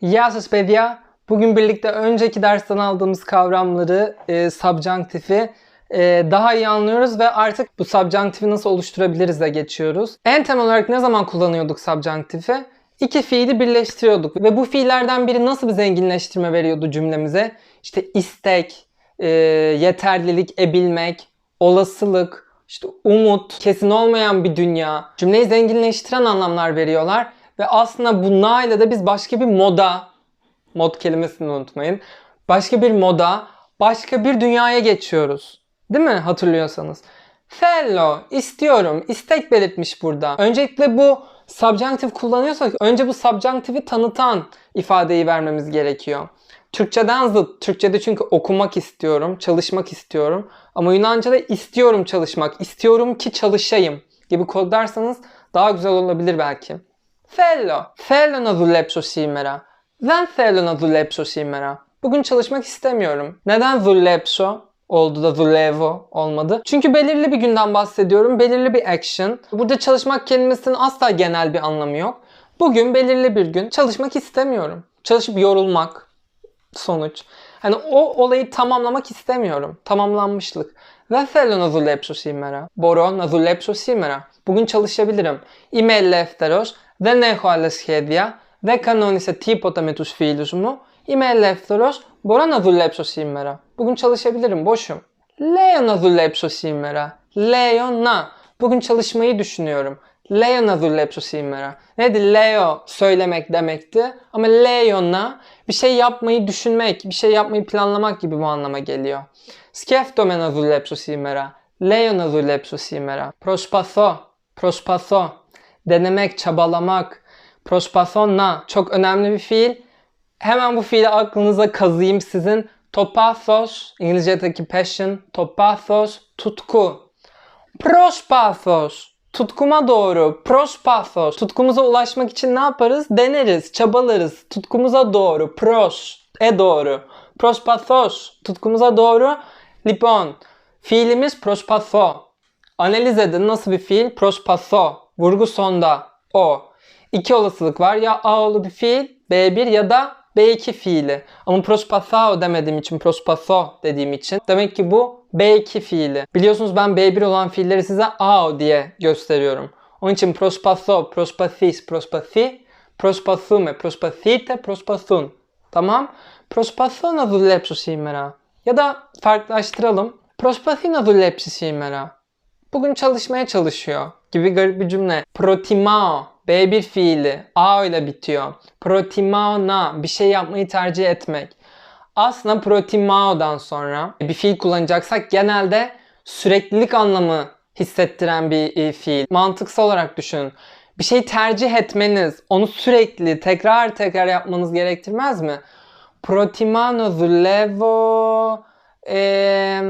Γεια σας παιδιά. Bugün birlikte önceki dersten aldığımız kavramları, e, subjunctifi e, daha iyi anlıyoruz ve artık bu subjunctifi nasıl oluşturabiliriz de geçiyoruz. En temel olarak ne zaman kullanıyorduk subjunctifi? İki fiili birleştiriyorduk ve bu fiillerden biri nasıl bir zenginleştirme veriyordu cümlemize? İşte istek, e, yeterlilik, ebilmek, olasılık, işte umut, kesin olmayan bir dünya. Cümleyi zenginleştiren anlamlar veriyorlar ve aslında bunlarla da biz başka bir moda, mod kelimesini unutmayın. Başka bir moda, başka bir dünyaya geçiyoruz. Değil mi hatırlıyorsanız? Fellow, istiyorum, istek belirtmiş burada. Öncelikle bu subjunctive kullanıyorsak önce bu subjunctive'i tanıtan ifadeyi vermemiz gerekiyor. Türkçeden zıt. Türkçede çünkü okumak istiyorum, çalışmak istiyorum. Ama Yunanca'da istiyorum çalışmak, istiyorum ki çalışayım gibi kodlarsanız daha güzel olabilir belki. Fellow. Θέλω να δουλέψω σήμερα. Δεν θέλω να δουλέψω σήμερα. Bugün çalışmak istemiyorum. Neden δουλέψω oldu da δουλεύω olmadı? Çünkü belirli bir günden bahsediyorum. Belirli bir action. Burada çalışmak kelimesinin asla genel bir anlamı yok. Bugün belirli bir gün çalışmak istemiyorum. Çalışıp yorulmak sonuç. Hani o olayı tamamlamak istemiyorum. Tamamlanmışlık. Δεν θέλω να δουλέψω σήμερα. Μπορώ να δουλέψω σήμερα. Bugün çalışabilirim. Είμαι ελεύθερος. Δεν έχω άλλα σχέδια. Δεν κανόνισα τίποτα με τους φίλους μου. Είμαι ελεύθερος. Μπορώ να δουλέψω σήμερα. Bugün çalışabilirim. Boşum. Λέω να δουλέψω σήμερα. Λέω να. Bugün çalışmayı düşünüyorum. Λέω να δουλέψω σήμερα. Neydi? Leo söylemek demekti. Ama λέω να bir şey yapmayı düşünmek, bir şey yapmayı planlamak gibi bu anlama geliyor. Σκέφτομαι να δουλέψω σήμερα. Λέω να δουλέψω σήμερα. Προσπαθώ. Προσπαθώ. denemek, çabalamak, prospassonna çok önemli bir fiil. Hemen bu fiili aklınıza kazıyım sizin. Topathos, İngilizce'deki passion, topathos, tutku. Prospathos, tutkuma doğru, prospathos. Tutkumuza ulaşmak için ne yaparız? Deneriz, çabalarız. Tutkumuza doğru, pros, e doğru. Prospathos, tutkumuza doğru. Lipon, fiilimiz prospatho. Analiz edin nasıl bir fiil? Prospatho. Vurgu sonda o. İki olasılık var. Ya A'lı bir fiil, B1 ya da B2 fiili. Ama prospathao demediğim için, prospatho dediğim için. Demek ki bu B2 fiili. Biliyorsunuz ben B1 olan fiilleri size ao diye gösteriyorum. Onun için prospatho, prospathis, prospathi, prospathume, prospathite, prospathun. Tamam. Prospatho nazulepsus imera. Ya da farklılaştıralım. Prospathina zulepsis imera bugün çalışmaya çalışıyor gibi garip bir cümle. Protimao B1 fiili A ile bitiyor. Protimaona bir şey yapmayı tercih etmek. Aslında protimao'dan sonra bir fiil kullanacaksak genelde süreklilik anlamı hissettiren bir e, fiil. Mantıksal olarak düşünün. Bir şey tercih etmeniz, onu sürekli tekrar tekrar yapmanız gerektirmez mi? Protimano zulevo e,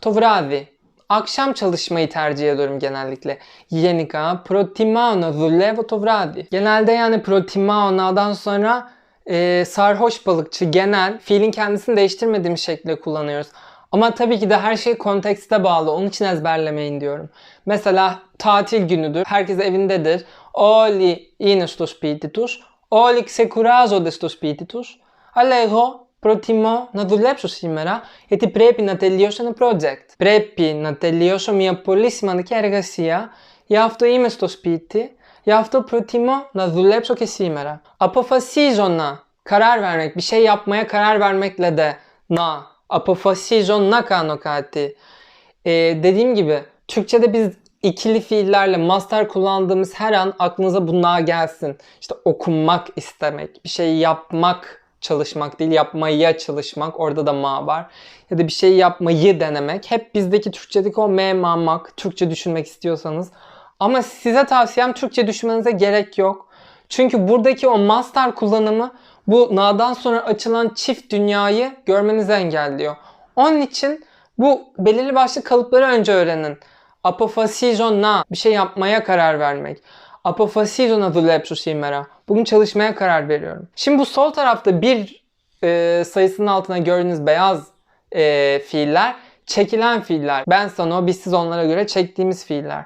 tovradi Akşam çalışmayı tercih ediyorum genellikle. Γενικά, προτιμάω να δουλεύω το βράδυ. Genelde yani προτιμάω na'dan sonra e, sarhoş balıkçı genel fiilin kendisini değiştirmediğim şekilde kullanıyoruz. Ama tabii ki de her şey kontekste bağlı. Onun için ezberlemeyin diyorum. Mesela tatil günüdür. Herkes evindedir. Όλοι είναι στο σπίτι τους. Όλοι ξεκουράζονται στο σπίτι τους. Αλλά εγώ προτιμώ να δουλέψω σήμερα γιατί πρέπει να τελειώσω ένα project. Πρέπει να τελειώσω μια πολύ σημαντική εργασία. Γι' αυτό είμαι στο σπίτι. Γι' αυτό προτιμώ να δουλέψω και σήμερα. Αποφασίζω να. Karar vermek, bir şey yapmaya karar vermekle de na. Αποφασίζω να κάνω κάτι. Ee, dediğim gibi Türkçe'de biz ikili fiillerle master kullandığımız her an aklınıza bunlar gelsin. İşte okunmak istemek, bir şey yapmak çalışmak değil, yapmaya çalışmak. Orada da ma var. Ya da bir şey yapmayı denemek. Hep bizdeki Türkçedeki o me, ma, mak. Türkçe düşünmek istiyorsanız. Ama size tavsiyem Türkçe düşünmenize gerek yok. Çünkü buradaki o master kullanımı bu na'dan sonra açılan çift dünyayı görmenizi engelliyor. Onun için bu belirli başlı kalıpları önce öğrenin. Apofasizo na bir şey yapmaya karar vermek. Apofasizo na δουλέψω σήμερα. Bugün çalışmaya karar veriyorum. Şimdi bu sol tarafta bir e, sayısının altına gördüğünüz beyaz e, fiiller çekilen fiiller. Ben sana o, biz siz onlara göre çektiğimiz fiiller.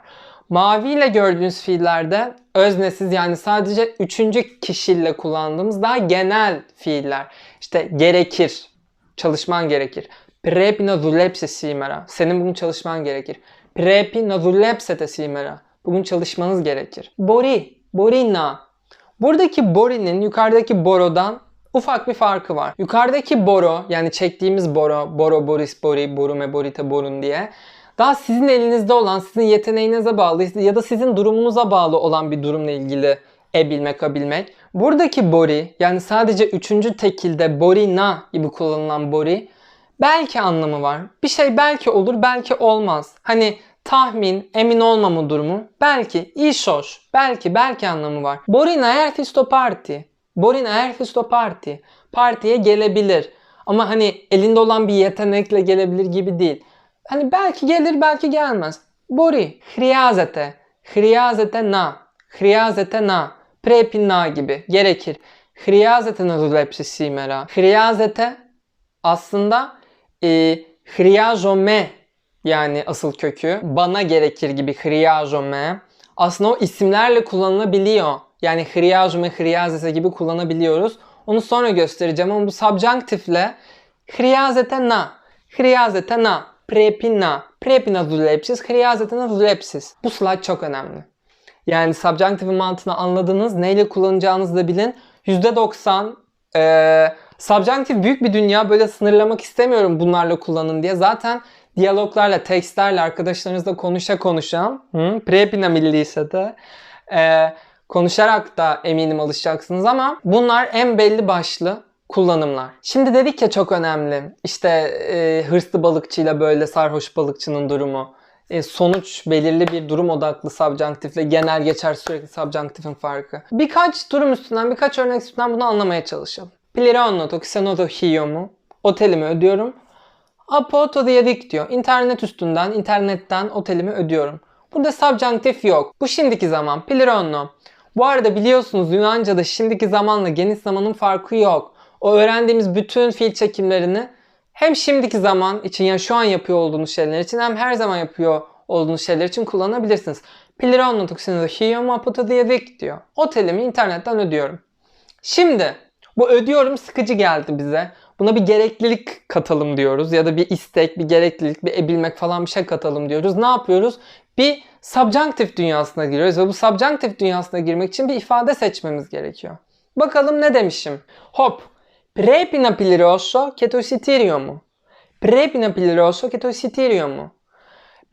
Maviyle gördüğünüz fiillerde öznesiz yani sadece üçüncü kişiyle kullandığımız daha genel fiiller. İşte gerekir, çalışman gerekir. Πρέπει να δουλέψεις σήμερα. Senin bugün çalışman gerekir. Πρέπει να δουλέψετε σήμερα. Bugün çalışmanız gerekir. Bori, borina. Buradaki borinin yukarıdaki borodan ufak bir farkı var. Yukarıdaki boro yani çektiğimiz boro, boro boris bori, borume borite borun diye daha sizin elinizde olan, sizin yeteneğinize bağlı ya da sizin durumunuza bağlı olan bir durumla ilgili e bilmek, a. Buradaki bori yani sadece üçüncü tekilde bori na gibi kullanılan bori belki anlamı var. Bir şey belki olur, belki olmaz. Hani tahmin, emin olmama durumu, belki iş hoş, belki belki anlamı var. Borina Erfisto Parti, Borina Erfisto Parti, partiye gelebilir. Ama hani elinde olan bir yetenekle gelebilir gibi değil. Hani belki gelir belki gelmez. Bori, hriyazete, hriyazete na, hriyazete na, prepinna gibi gerekir. Hriyazete nazulepsi simera. Hriyazete aslında e, hriyazo me yani asıl kökü bana gerekir gibi hriyajome aslında o isimlerle kullanılabiliyor. Yani hriyajome, hriyazete gibi kullanabiliyoruz. Onu sonra göstereceğim ama bu subjunktifle hriyazete na, hriyazete na, prepina, prepina zulepsiz, hriyazete na zulepsiz. Bu slide çok önemli. Yani subjunktifin mantığını anladınız. Neyle kullanacağınızı da bilin. %90 e, subjunktif büyük bir dünya. Böyle sınırlamak istemiyorum bunlarla kullanın diye. Zaten diyaloglarla, tekstlerle arkadaşlarınızla konuşa konuşa hı, prepina milliyse de eee, konuşarak da eminim alışacaksınız ama bunlar en belli başlı kullanımlar. Şimdi dedik ya çok önemli. İşte e, hırslı balıkçıyla böyle sarhoş balıkçının durumu. E, sonuç belirli bir durum odaklı subjunctifle genel geçer sürekli subjunctifin farkı. Birkaç durum üstünden, birkaç örnek üstünden bunu anlamaya çalışalım. Plironno to xenoto hiyomu. Otelimi ödüyorum. Apoto diyedik diyor. İnternet üstünden, internetten otelimi ödüyorum. Burada subjunctif yok. Bu şimdiki zaman. Plironno. Bu arada biliyorsunuz Yunanca'da şimdiki zamanla geniş zamanın farkı yok. O öğrendiğimiz bütün fiil çekimlerini hem şimdiki zaman için yani şu an yapıyor olduğunuz şeyler için hem her zaman yapıyor olduğunuz şeyler için kullanabilirsiniz. Plironno toksinu hiyomu apoto diyedik diyor. Otelimi internetten ödüyorum. Şimdi bu ödüyorum sıkıcı geldi bize. Buna bir gereklilik katalım diyoruz ya da bir istek, bir gereklilik, bir ebilmek falan bir şey katalım diyoruz. Ne yapıyoruz? Bir subjunctive dünyasına giriyoruz ve bu subjunctive dünyasına girmek için bir ifade seçmemiz gerekiyor. Bakalım ne demişim? Hop. Πρέπει να πληρώσω και το εισιτήριο μου. Πρέπει να πληρώσω και το εισιτήριο μου.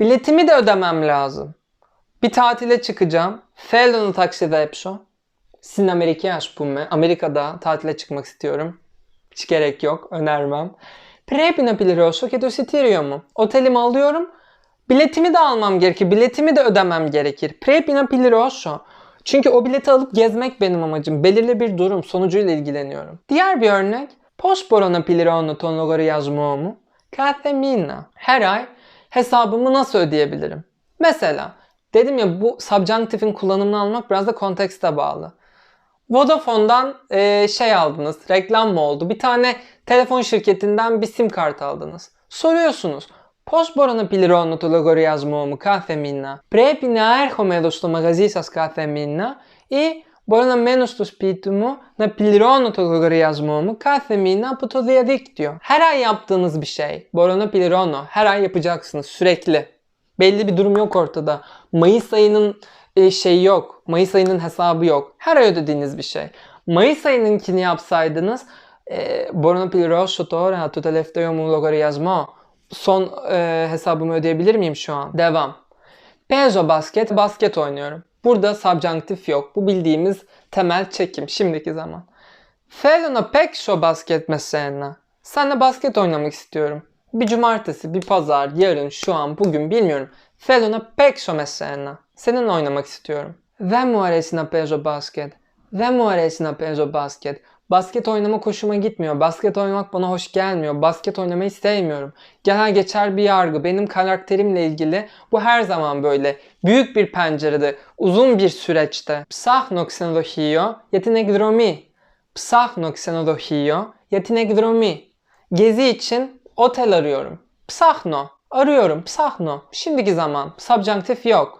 Biletimi de ödemem lazım. Bir tatile çıkacağım. Θέλω να ταξιδέψω. Στην Αμερική ας πούμε. Amerika'da tatile çıkmak istiyorum. Hiç gerek yok. Önermem. Prepina Plirioso che tu sitirium. Otelimi alıyorum. Biletimi de almam gerekir. Biletimi de ödemem gerekir. Prepina Plirioso. Çünkü o bileti alıp gezmek benim amacım. Belirli bir durum sonucuyla ilgileniyorum. Diğer bir örnek. Posporona Pliriono ton logoriazmuomu. Kathemina. Her ay hesabımı nasıl ödeyebilirim? Mesela dedim ya bu subjunctive'in kullanımını almak biraz da kontekste bağlı. Vodafone'dan e, şey aldınız, reklam mı oldu? Bir tane telefon şirketinden bir sim kart aldınız. Soruyorsunuz. Πώς μπορώ να πληρώνω το λογαριασμό μου κάθε μήνα. Πρέπει να έρχομαι εδώ στο μαγαζί σας κάθε μήνα ή μπορώ να μένω στο σπίτι μου να πληρώνω το λογαριασμό μου κάθε μήνα από το διαδίκτυο. Her ay yaptığınız bir şey. Μπορώ να πληρώνω. Her ay yapacaksınız sürekli. Belli bir durum yok ortada. Mayıs ayının e, şey yok. Mayıs ayının hesabı yok. Her ay ödediğiniz bir şey. Mayıs ayınınkini yapsaydınız e, Borno pil rosso tora tutelefteyomun logaryazma son e, hesabımı ödeyebilir miyim şu an? Devam. Pezo basket, basket oynuyorum. Burada subjunctif yok. Bu bildiğimiz temel çekim, şimdiki zaman. Felona pek şu basket meselena. Senle basket oynamak istiyorum. Bir cumartesi, bir pazar, yarın, şu an, bugün bilmiyorum. Felona pek şu meselena. Seninle oynamak istiyorum. Δεν μου αρέσει να παίζω μπάσκετ. Δεν μου αρέσει να παίζω μπάσκετ. Basket oynamak hoşuma gitmiyor. Basket oynamak bana hoş gelmiyor. Basket oynamayı sevmiyorum. Genel geçer bir yargı. Benim karakterimle ilgili bu her zaman böyle. Büyük bir pencerede, uzun bir süreçte. Ψάχνω ξενοδοχείο για την εκδρομή. Ψάχνω ξενοδοχείο για την εκδρομή. Gezi için otel arıyorum. Ψάχνω. Arıyorum. Ψάχνω. Şimdiki zaman. Subjunctif yok.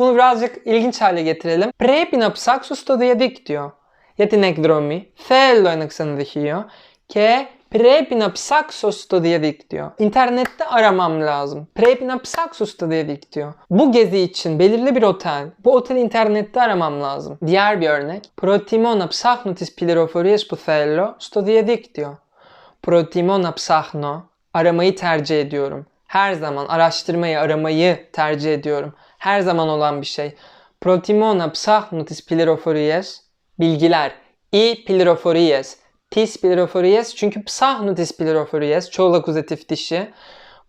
Bunu birazcık ilginç hale getirelim. Πρέπει να ψάξω στο διαδίκτυο για την εκδρομή. Θέλω ένα ξενοδοχείο και πρέπει να ψάξω στο διαδίκτυο. İnternette aramam lazım. Πρέπει να ψάξω στο διαδίκτυο. Bu gezi için belirli bir otel. Bu oteli internette aramam lazım. Diğer bir örnek. Προτιμώ να ψάχνω τις πληροφορίες που θέλω στο διαδίκτυο. Προτιμώ να ψάχνω. Aramayı tercih ediyorum. Her zaman araştırmayı, aramayı tercih ediyorum. her zaman olan bir şey. Protimona psahnotis pylorifories bilgiler. I pylorifories. Pis pylorifories çünkü psahnotis pylorifories çoğul akuzatif dişi.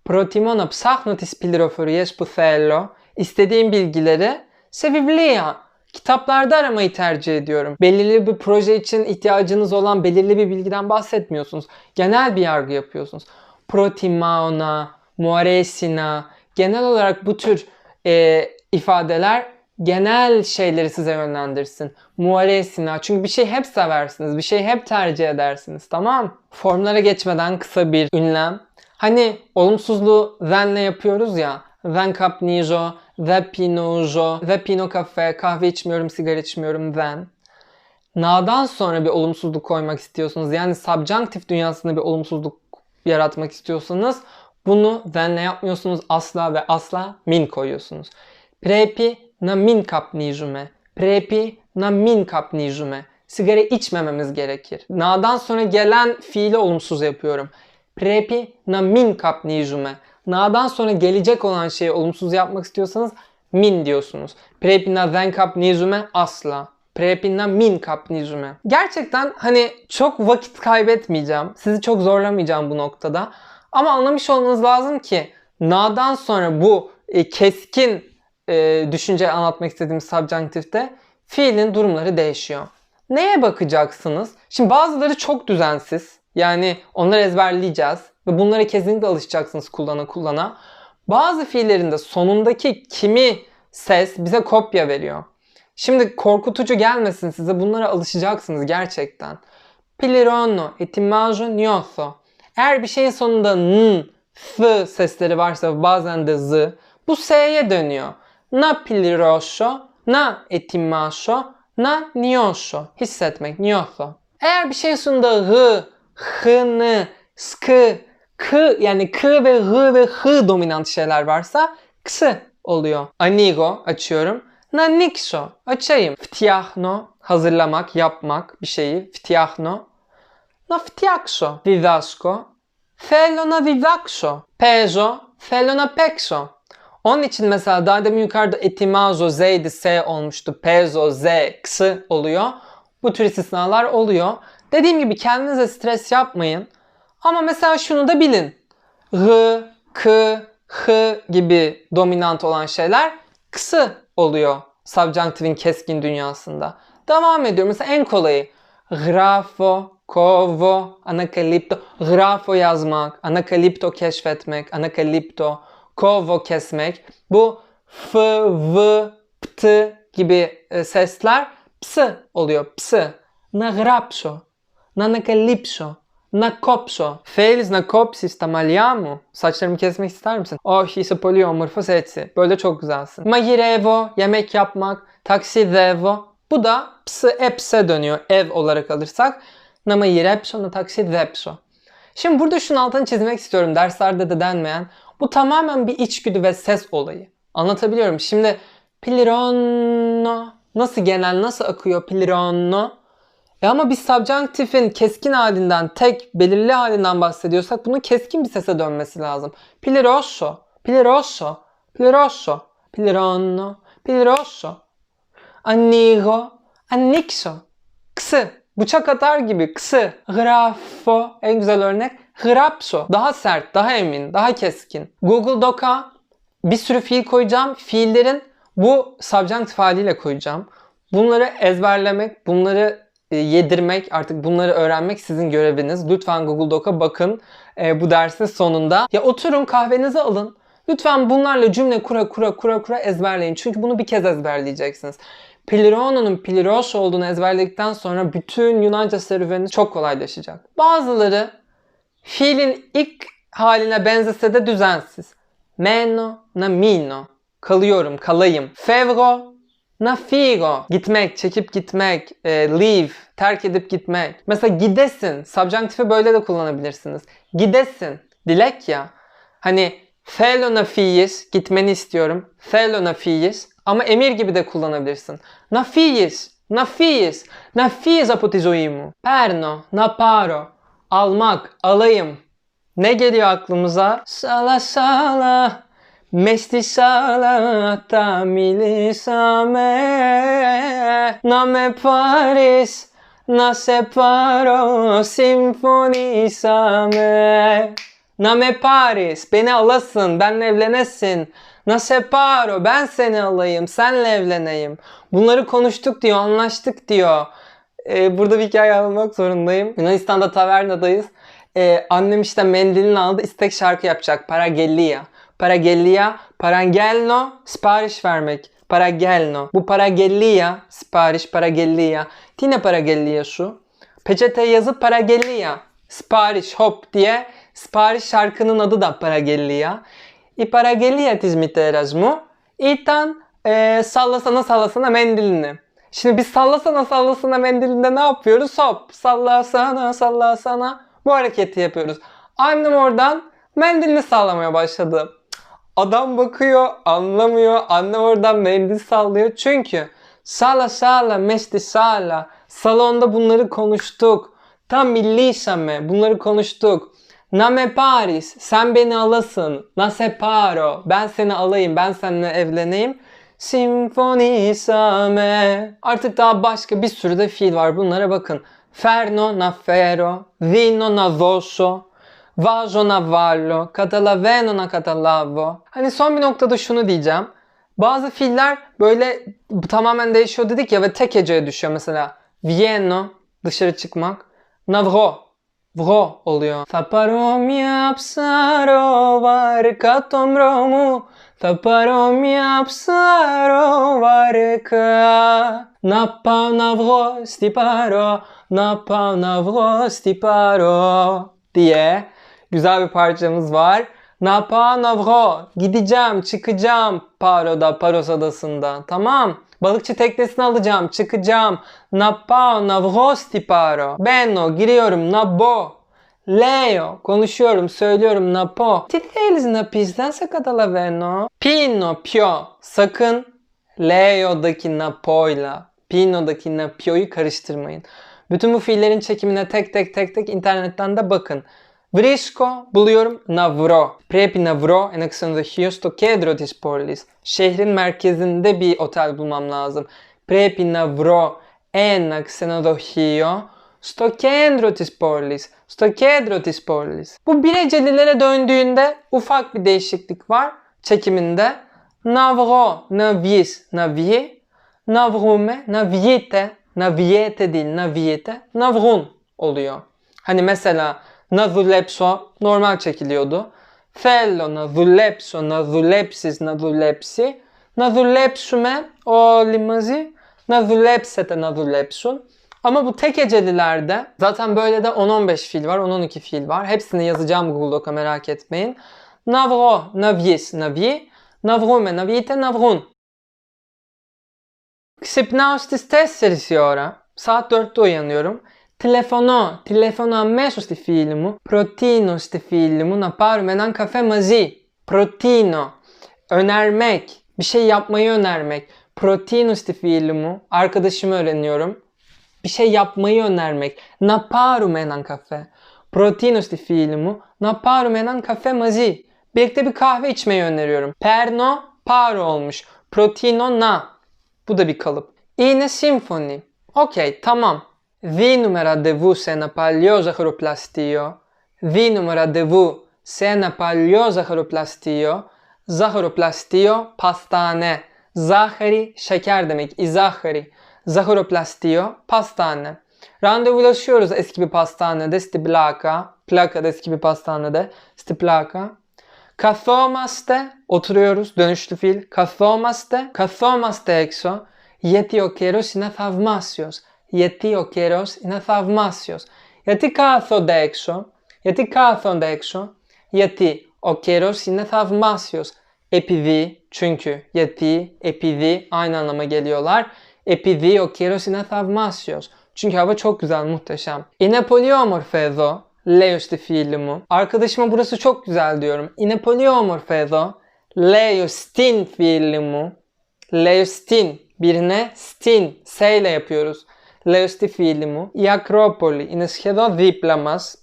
Protimona psahnotis pylorifories puthello. İstediğim bilgileri Sevivlia kitaplarda aramayı tercih ediyorum. Belirli bir proje için ihtiyacınız olan belirli bir bilgiden bahsetmiyorsunuz. Genel bir yargı yapıyorsunuz. Protimaona, Moresina, genel olarak bu tür e, ifadeler genel şeyleri size yönlendirsin. Mu aresi na. Çünkü bir şey hep seversiniz. Bir şey hep tercih edersiniz. Tamam Formlara geçmeden kısa bir ünlem. Hani olumsuzluğu then'le yapıyoruz ya. Then cup nijo, the pinojo, the pino kafe, kahve içmiyorum, sigara içmiyorum, then. Na'dan sonra bir olumsuzluk koymak istiyorsunuz. Yani subjunctive dünyasında bir olumsuzluk yaratmak istiyorsanız bunu then'le yapmıyorsunuz asla ve asla min koyuyorsunuz. Prepi na min kapnijume. Prepi na min kapnijume. Sigara içmememiz gerekir. Na'dan sonra gelen fiili olumsuz yapıyorum. Prepi na min kapnijume. Na'dan sonra gelecek olan şeyi olumsuz yapmak istiyorsanız min diyorsunuz. Prepi na then kapnijume asla. Prepi na min kapnijume. Gerçekten hani çok vakit kaybetmeyeceğim. Sizi çok zorlamayacağım bu noktada. Ama anlamış olmanız lazım ki na'dan sonra bu e, keskin e, düşünce anlatmak istediğim subjunctive'de fiilin durumları değişiyor. Neye bakacaksınız? Şimdi bazıları çok düzensiz. Yani onları ezberleyeceğiz ve bunlara kesinlikle alışacaksınız kullana kullana. Bazı fiillerin de sonundaki kimi ses bize kopya veriyor. Şimdi korkutucu gelmesin size bunlara alışacaksınız gerçekten. Plirono, etimajo, nyoso. Eğer bir şeyin sonunda n, f sesleri varsa bazen de z bu s'ye dönüyor. Na plirosho, na etimaşo, na niyosho. Hissetmek, nyoso. Eğer bir şeyin sonunda h, h'ını, skı, k yani k ve h ve h dominant şeyler varsa ksı oluyor. Anigo açıyorum. Na nikşo açayım. Ftiahno hazırlamak, yapmak bir şeyi. Ftiahno Na ftiakşo. Didaşko. Θέλω να διδάξω. Παίζω. Θέλω να παίξω. Onun için mesela daha demin yukarıda etimazo z'ydi s olmuştu. Pezo z ksı oluyor. Bu tür istisnalar oluyor. Dediğim gibi kendinize stres yapmayın. Ama mesela şunu da bilin. H, k, h gibi dominant olan şeyler kısı oluyor. Subjunctive'in keskin dünyasında. Devam ediyorum. Mesela en kolayı. Grafo, kovo, anakalipto. Grafo yazmak, anakalipto keşfetmek, anakalipto, kovo kesmek. Bu f, v, pt gibi e, sesler ps oluyor. Ps. Na grapşo, na nakalipşo, na kopşo. Θέλεις να κόψεις τα μαλλιά μου? Saçlarımı kesmek ister misin? Όχι, είσαι πολύ όμορφος έτσι. Böyle çok güzelsin. Magirevo, yemek yapmak. Taksidevo. Bu da ps, epse dönüyor ev olarak alırsak. Na magirepşo, na taksidepşo. Şimdi burada şunun altını çizmek istiyorum. Derslerde de denmeyen. Bu tamamen bir içgüdü ve ses olayı. Anlatabiliyorum. Şimdi plironno nasıl genel, nasıl akıyor plironno? E ama biz subjunctive'in keskin halinden, tek belirli halinden bahsediyorsak bunun keskin bir sese dönmesi lazım. Plirosso, plirosso, plirosso, plironno, plirosso. Annigo, annixo. Kısı. Bıçak atar gibi kısı. Grafo. En güzel örnek. Grapso. Daha sert, daha emin, daha keskin. Google Doc'a bir sürü fiil koyacağım. Fiillerin bu subjunctive haliyle koyacağım. Bunları ezberlemek, bunları e, yedirmek, artık bunları öğrenmek sizin göreviniz. Lütfen Google Doc'a bakın e, bu dersin sonunda. Ya oturun kahvenizi alın. Lütfen bunlarla cümle kura kura kura kura ezberleyin. Çünkü bunu bir kez ezberleyeceksiniz. Plirono'nun pliros olduğunu ezberledikten sonra bütün Yunanca serüveniniz çok kolaylaşacak. Bazıları fiilin ilk haline benzese de düzensiz. Meno, na mino. kalıyorum, kalayım. Fevro, na figo. Gitmek, çekip gitmek, e, leave, terk edip gitmek. Mesela gidesin. Subjunctifi böyle de kullanabilirsiniz. Gidesin. Dilek ya. Hani θέλω να φύγεις, gitmeni istiyorum. Θέλω να φύγεις. Ama emir gibi de kullanabilirsin. Na fiis, na fiis, na fiis apotizoimu. Perno, naparo. Almak, alayım. Ne geliyor aklımıza? Sala sala. Mesti salata milisame Na me paris Na separo simfonisame Na me paris Beni alasın, benle evlenesin Na separo, ben seni alayım, senle evleneyim. Bunları konuştuk diyor, anlaştık diyor. Ee, burada bir hikaye anlatmak zorundayım. Yunanistan'da tavernadayız. Ee, annem işte mendilini aldı, istek şarkı yapacak. Paragellia. Paragellia, parangelno, sipariş vermek. Paragelno. Bu paragellia, sipariş, paragellia. Tine paragellia şu. Peçeteye yazıp paragellia. Sipariş, hop diye. Sipariş şarkının adı da paragellia Η παραγγελία της μητέρας μου ήταν e, sallasana sallasana mendilini. Şimdi biz sallasana sallasana mendilinde ne yapıyoruz? Hop sallasana sallasana bu hareketi yapıyoruz. Annem oradan mendilini sallamaya başladı. Adam bakıyor anlamıyor. Annem oradan mendil sallıyor. Çünkü sala sala mesti sala salonda bunları konuştuk. Tam millisame bunları konuştuk. Na me paris, sen beni alasın. Na separo, ben seni alayım, ben seninle evleneyim. Sinfonisame. Artık daha başka bir sürü de fiil var. Bunlara bakın. Ferno na fero, vino na voso, vajo na vallo, catalaveno na catalavo. Hani son bir noktada şunu diyeceğim. Bazı fiiller böyle tamamen değişiyor dedik ya ve tek heceye düşüyor mesela. Vieno, dışarı çıkmak. Navro, Vro oluyor. Taparom yapsa ro var katom romu. Taparom yapsa ro var ka. Napam navro stiparo. Napam navro stiparo. Diye güzel bir parçamız var. Napa navro. Gideceğim, çıkacağım Paro'da, Paros adasından. Tamam. Balıkçı teknesini alacağım, çıkacağım. Napao, navgosti paro. Benno, giriyorum, nabo. Leo, konuşuyorum, söylüyorum, napo. Ti eles na pizdansa catalaveno. Pino, pio. Sakın Leo'daki napo'yla Pino'daki napio'yu karıştırmayın. Bütün bu fiillerin çekimine tek tek tek tek internetten de bakın. Βρίσκω, buluyorum, να βρω. Πρέπει να βρω ένα ξενοδοχείο στο κέντρο της πόλης. Şehrin merkezinde bir otel bulmam lazım. Πρέπει να βρω ένα ξενοδοχείο στο κέντρο της πόλης. Στο κέντρο της πόλης. Bu bilecelilere döndüğünde ufak bir değişiklik var çekiminde. Να βρω, να βγεις, να βγει. Να βρούμε, να βγείτε. Να βγείτε değil, να βγείτε. Να βρουν oluyor. Hani mesela να δουλέψω normal çekiliyordu. Θέλω να δουλέψω, να δουλέψεις, να δουλέψει. Να δουλέψουμε όλοι μαζί. Να δουλέψετε, να δουλέψουν. Ama bu tek hecelilerde zaten böyle de 10-15 fiil var, 10-12 fiil var. Hepsini yazacağım Google Doc'a merak etmeyin. Να βρω, να βγεις, να βγει. Να βρούμε, να βγείτε, να βρουν. Ξυπνάω στις 4 η ώρα. Saat 4'te uyanıyorum. Τηλεφωνώ, τηλεφωνώ αμέσω στη φίλη μου. Προτείνω στη φίλη μου να πάρουμε έναν καφέ μαζί. Προτείνω. Önermek. Bir şey yapmayı önermek. Protino στη φίλη μου. Arkadaşımı öğreniyorum. Bir şey yapmayı önermek. Να πάρουμε έναν καφέ. Protino στη φίλη μου. Να πάρουμε έναν καφέ μαζί. Birlikte bir kahve içmeyi öneriyorum. Perno, paro olmuş. Protino na. Bu da bir kalıp. Είναι σύμφωνοι. Okey, tamam. Δίνουμε ραντεβού σε ένα παλιό ζαχαροπλαστείο. Δίνουμε ραντεβού σε ένα παλιό ζαχαροπλαστείο. Ζαχαροπλαστείο, pastane. Zahari, şeker demek. İzahari. Zahoroplastio, pastane. Randevulaşıyoruz eski bir pastanede. Sti plaka. Plaka da eski bir pastanede. Sti plaka. Καθόμαστε, oturuyoruz, dönüşlü fiil. Καθόμαστε, καθόμαστε έξω, γιατί ο καιρός είναι θαυμάσιος. Γιατί ο καιρός είναι θαυμάσιος. Γιατί κάθονται έξω, γιατί κάθονται έξω, γιατί ο καιρός είναι θαυμάσιος. Επειδή çünkü yeti, επειδή aynı anlama geliyorlar. Επειδή ο καιρός είναι θαυμάσιος. Çünkü hava çok güzel, muhteşem. Είναι πολύ όμορφο εδώ, λέω στη φίλη μου. Arkadaşıma burası çok güzel diyorum. Είναι πολύ όμορφο εδώ, λέω στην φίλη μου. Λέω στην, birine στην, S ile yapıyoruz. Λέω στη φίλη μου. Η Ακρόπολη είναι σχεδόν δίπλα μας.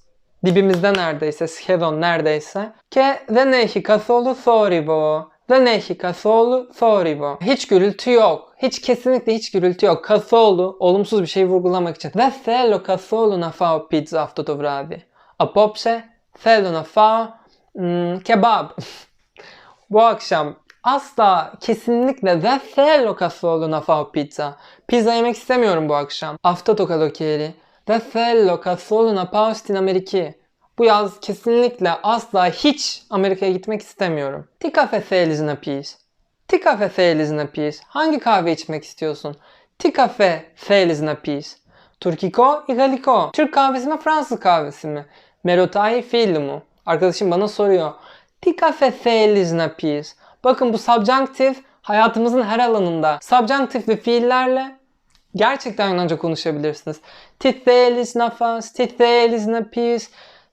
Dibimizde neredeyse, σχεδόν neredeyse. Και δεν έχει καθόλου θόρυβο. Δεν έχει καθόλου θόρυβο. Hiç gürültü yok. Hiç kesinlikle hiç gürültü yok. Καθόλου olumsuz bir şey vurgulamak için. Δεν θέλω καθόλου να φάω πίτσα αυτό το βράδυ. Απόψε θέλω να φάω mm, kebab. Bu akşam Asla kesinlikle ve ferro cassolo fao pizza. Pizza yemek istemiyorum bu akşam. Aftato kaloriyeli ve ferro cassolo una paustin ameriki. Bu yaz kesinlikle asla hiç Amerika'ya gitmek istemiyorum. Ti cafe felizine pis. Ti cafe felizine pis. Hangi kahve içmek istiyorsun? Ti cafe felizine pis. Turkiko, İgaliko. Türk kahvesi mi, Fransız kahvesi mi? Merotai fiili mu? Arkadaşım bana soruyor. Ti cafe felizine pis. Bakın bu subjunctive hayatımızın her alanında subjunctive ve fiillerle gerçekten Yunanca konuşabilirsiniz. Tithelis nafas, tithelis napis,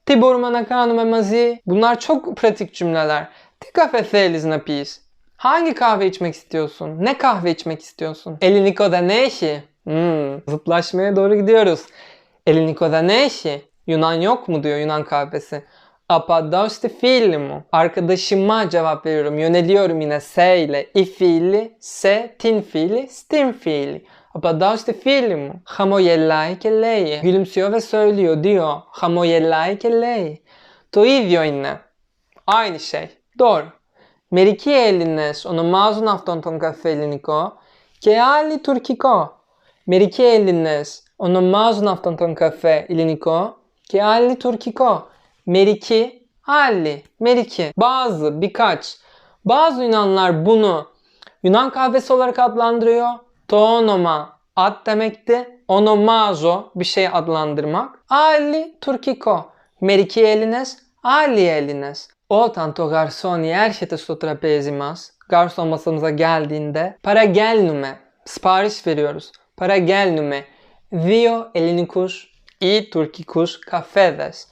tibor manakanum emazi. Bunlar çok pratik cümleler. Ti kafe thelis napis. Hangi kahve içmek istiyorsun? Ne kahve içmek istiyorsun? Elinikoda ne işi? Hmm, zıplaşmaya doğru gidiyoruz. Elinikoda ne işi? Yunan yok mu diyor Yunan kahvesi. Apadosti fiili mu? Arkadaşıma cevap veriyorum. Yöneliyorum yine se ile. I fiili, se, tin fiili, stin fiili. Apadosti fiili mu? Χαμογελάει και λέει. Gülümsüyor ve söylüyor diyor. Χαμογελάει και λέει. Το ίδιο είναι. Aynı şey. Doğru. Μερικοί Έλληνες ονομάζουν αυτόν τον καφέ ελληνικό και άλλοι τουρκικό. Μερικοί Έλληνες ονομάζουν αυτόν τον καφέ ελληνικό και άλλοι τουρκικό. Meriki, halli, meriki. Bazı, birkaç. Bazı Yunanlar bunu Yunan kahvesi olarak adlandırıyor. Toonoma ad demekti. Onomazo bir şey adlandırmak. Ali turkiko. Meriki elines, ali elines. Όταν το garçoni έρχεται στο τραπέζι μας, garson masamıza geldiğinde para gelnume, sipariş veriyoruz. Para gelnume, δύο ελληνικούς ή τουρκικούς kafedes.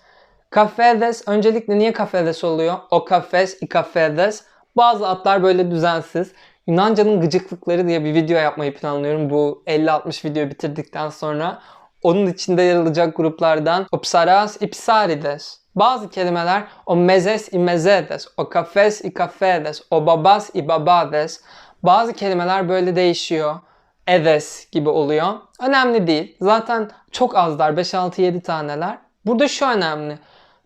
Kafedes öncelikle niye kafedes oluyor? O kafes, i kafedes. Bazı atlar böyle düzensiz. Yunanca'nın gıcıklıkları diye bir video yapmayı planlıyorum. Bu 50-60 video bitirdikten sonra. Onun içinde yer alacak gruplardan o psaras i psarides. Bazı kelimeler o mezes i mezedes, o kafes i kafedes, o babas i babades. Bazı kelimeler böyle değişiyor. Edes gibi oluyor. Önemli değil. Zaten çok azlar. 5-6-7 taneler. Burada şu önemli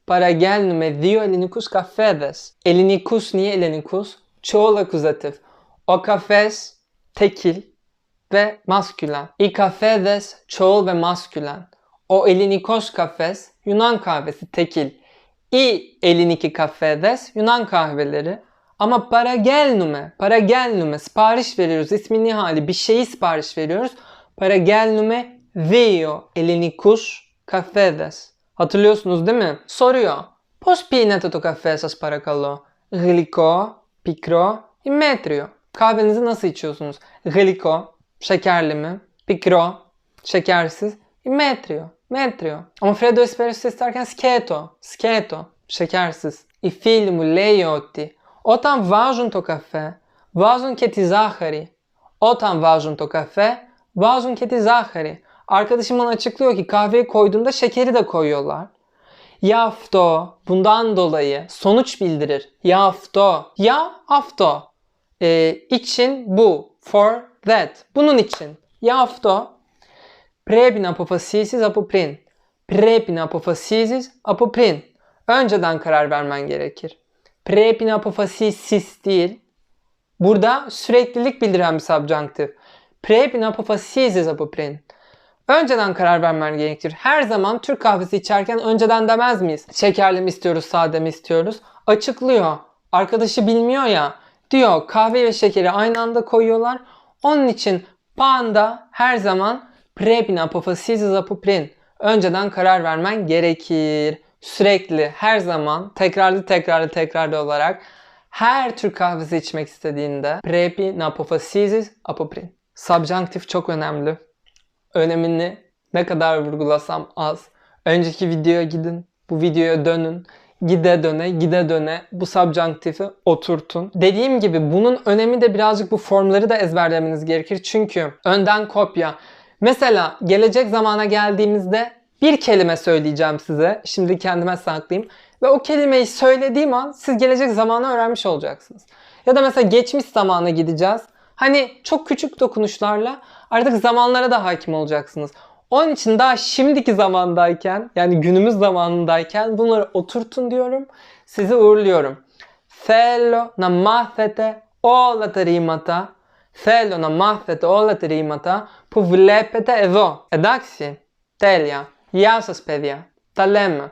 Para gelme δύο ελληνικούς kafedes. Ελληνικούς niye ελληνικούς? Çoğul akuzatif. O kafes tekil ve maskülen. I kafedes çoğul ve maskülen. O ελληνικos kafes Yunan kahvesi tekil. I ελληνικοί kafedes Yunan kahveleri. Ama para gelnume, para gelnume sipariş veriyoruz. İsmi nihali bir şeyi sipariş veriyoruz. Para gelnume δύο ελληνικούς kafedes. Hatırlıyorsunuz değil mi? Soruyor. Πίνετε το καφέ σας παρακαλώ; Γλυκό, πικρό ή μέτριο; Κάβενιζε να σύτσιωσουνς. Γλυκό, σεκέρλι. Πικρό, σεκέρσις ή μέτριο; Μέτριο. Ο Μαφρέντο εσπέρασε στις σκέτο. Σκέτο, σεκέρσις. Η φίλη μου λέει ότι όταν βάζουν το καφέ, βάζουν και τη ζάχαρη. Όταν βάζουν το καφέ, βάζουν και τη ζάχαρη. Arkadaşım bana açıklıyor ki kahveyi koyduğunda şekeri de koyuyorlar. Ya afto bundan dolayı sonuç bildirir. Ya afto. Ya afto. Ee, için bu. For that. Bunun için. Ya afto. Πρέπει να αποφασίσεις από πριν. Πρέπει να αποφασίσεις από πριν. Önceden karar vermen gerekir. Πρέπει να αποφασίσεις değil. Burada süreklilik bildiren bir subjunctive. Πρέπει να αποφασίσεις από πριν. Önceden karar vermen gerekir. Her zaman Türk kahvesi içerken önceden demez miyiz? Şekerli mi istiyoruz, sade mi istiyoruz? Açıklıyor. Arkadaşı bilmiyor ya. Diyor kahve ve şekeri aynı anda koyuyorlar. Onun için panda her zaman prebin apofasiz apoprin. Önceden karar vermen gerekir. Sürekli, her zaman, tekrarlı tekrarlı tekrarlı olarak her Türk kahvesi içmek istediğinde prebi napofasizis apoprin. Subjunktif çok önemli. Önemini ne kadar vurgulasam az. Önceki videoya gidin, bu videoya dönün. Gide döne, gide döne bu subjunctifi oturtun. Dediğim gibi bunun önemi de birazcık bu formları da ezberlemeniz gerekir. Çünkü önden kopya. Mesela gelecek zamana geldiğimizde bir kelime söyleyeceğim size. Şimdi kendime saklayayım. Ve o kelimeyi söylediğim an siz gelecek zamanı öğrenmiş olacaksınız. Ya da mesela geçmiş zamana gideceğiz. Hani çok küçük dokunuşlarla artık zamanlara da hakim olacaksınız. Onun için daha şimdiki zamandayken yani günümüz zamanındayken bunları oturtun diyorum. Sizi uğurluyorum. Θέλω να μάθετε όλα τα ρήματα. Θέλω να μάθετε όλα τα ρήματα που βλέπετε εδώ. Εντάξει. Τέλεια. Γεια σας παιδιά. Τα λέμε.